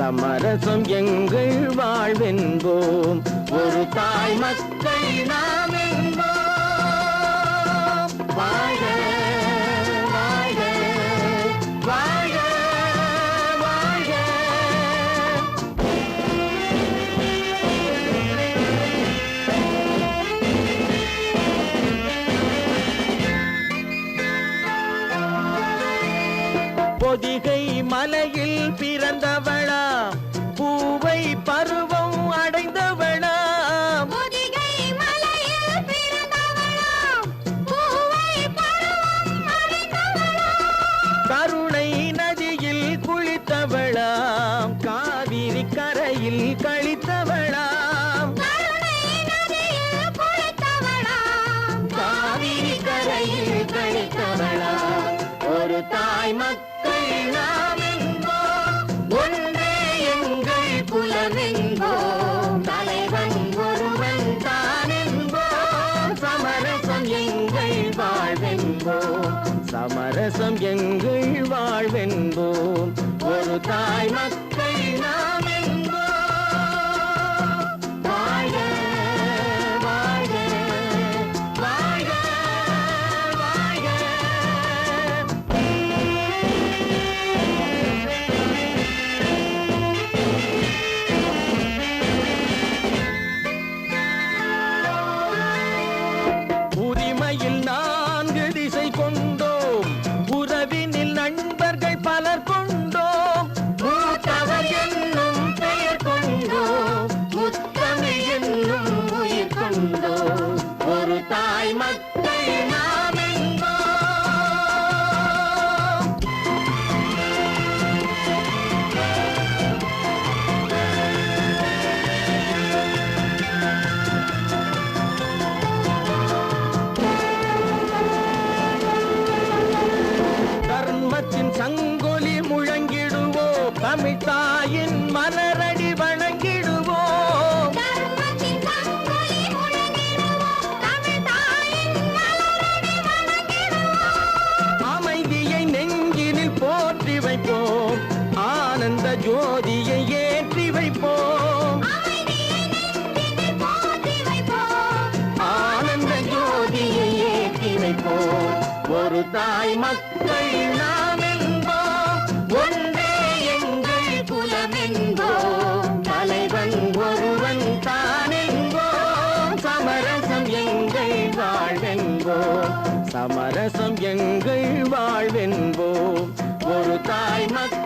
சமரசம் எங்கள் வாழ்வென்போம். ஒரு தாய் மக்கள் நாம் வாழ வாழ வாழ வாழ. பொதிகை மலையில் பிறந்தவர் நதியில் கழித்தவளாம் காவிரி கரையில் கழித்தவளாம் ஒரு தாய் மக்கள் நாம் என்போம் ஒன்றே எங்கள் குலம் தலைவன் ஒருவன் தான் சமரசம் எங்கள் வாழ்வென்போம் சமரசம் எங்கள் வாழ்வென்போம் ஒரு தாய் மக்கள் சங்கொலி முழங்கிடுவோம் தமிழ் தாயின் மலரடி வணங்கிடுவோம் அமைதியை நெஞ்சினில் போற்றி வைப்போம் ஆனந்த ஜோதியை ஏற்றி வைப்போம். ஆனந்த ஜோதியை ஏற்றி வைப்போம். ஒரு தாய் மக்கள் வாழ்வென்போம் சமரசம் எங்கள் வாழ்வென்போம் ஒரு தாய் மக்கள்